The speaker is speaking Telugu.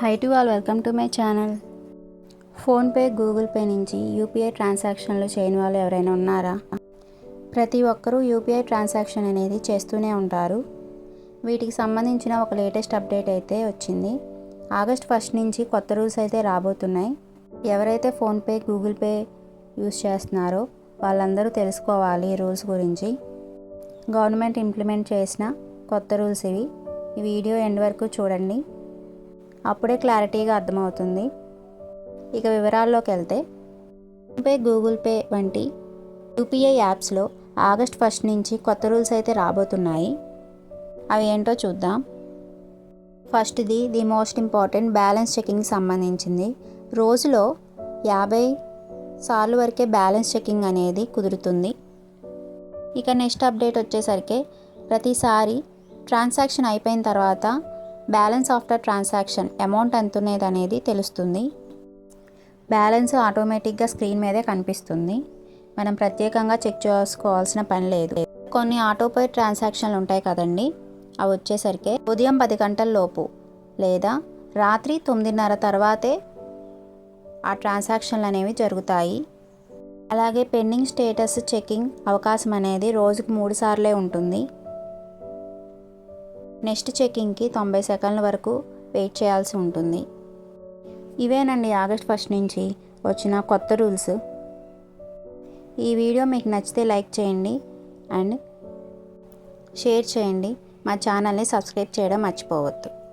Hi to all welcome to my channel PhonePe Google Pay నుంచి యూపీఐ ట్రాన్సాక్షన్లు చేయని వాళ్ళు ఎవరైనా ఉన్నారా? ప్రతి ఒక్కరూ యూపీఐ ట్రాన్సాక్షన్ అనేది చేస్తూనే ఉంటారు. వీటికి సంబంధించిన ఒక లేటెస్ట్ అప్డేట్ అయితే వచ్చింది. ఆగస్ట్ ఫస్ట్ నుంచి కొత్త రూల్స్ అయితే రాబోతున్నాయి. ఎవరైతే ఫోన్పే గూగుల్ పే యూస్ చేస్తున్నారో వాళ్ళందరూ తెలుసుకోవాలి ఈ రూల్స్ గురించి. గవర్నమెంట్ ఇంప్లిమెంట్ చేసిన కొత్త రూల్స్ ఇవి. ఈ వీడియో ఎండ్ వరకు చూడండి. అప్పుడే క్లారిటీగా అర్థమవుతుంది. ఇక వివరాల్లోకి వెళ్తే ఫోన్పే గూగుల్ పే వంటి యూపీఐ యాప్స్లో ఆగస్ట్ ఫస్ట్ నుంచి కొత్త రూల్స్ అయితే రాబోతున్నాయి. అవి ఏంటో చూద్దాం. ఫస్ట్ది the most important balance checking సంబంధించింది. రోజులో యాభై సార్లు వరకే బ్యాలెన్స్ చెకింగ్ అనేది కుదురుతుంది. ఇక నెక్స్ట్ అప్డేట్ వచ్చేసరికి ప్రతిసారి ట్రాన్సాక్షన్ అయిపోయిన తర్వాత బ్యాలెన్స్ ఆఫ్టర్ ట్రాన్సాక్షన్ అమౌంట్ ఎంత ఉన్నది అనేది తెలుస్తుంది. బ్యాలెన్స్ ఆటోమేటిక్గా స్క్రీన్ మీదే కనిపిస్తుంది. మనం ప్రత్యేకంగా చెక్ చేసుకోవాల్సిన పని లేదు. కొన్ని ఆటోపే ట్రాన్సాక్షన్లు ఉంటాయి కదండి. అవి వచ్చేసరికి ఉదయం పది గంటల లోపు లేదా రాత్రి తొమ్మిదిన్నర తర్వాతే ఆ ట్రాన్సాక్షన్లు అనేవి జరుగుతాయి. అలాగే పెండింగ్ స్టేటస్ చెకింగ్ అవకాశం అనేది రోజుకు మూడు సార్లే ఉంటుంది. నెక్స్ట్ చెకింగ్కి తొంభై సెకండ్ల వరకు వెయిట్ చేయాల్సి ఉంటుంది. ఇవేనండి ఆగస్ట్ ఫస్ట్ నుంచి వచ్చిన కొత్త రూల్స్. ఈ వీడియో మీకు నచ్చితే లైక్ చేయండి అండ్ షేర్ చేయండి. మా ఛానల్ని సబ్స్క్రైబ్ చేయడం మర్చిపోవద్దు.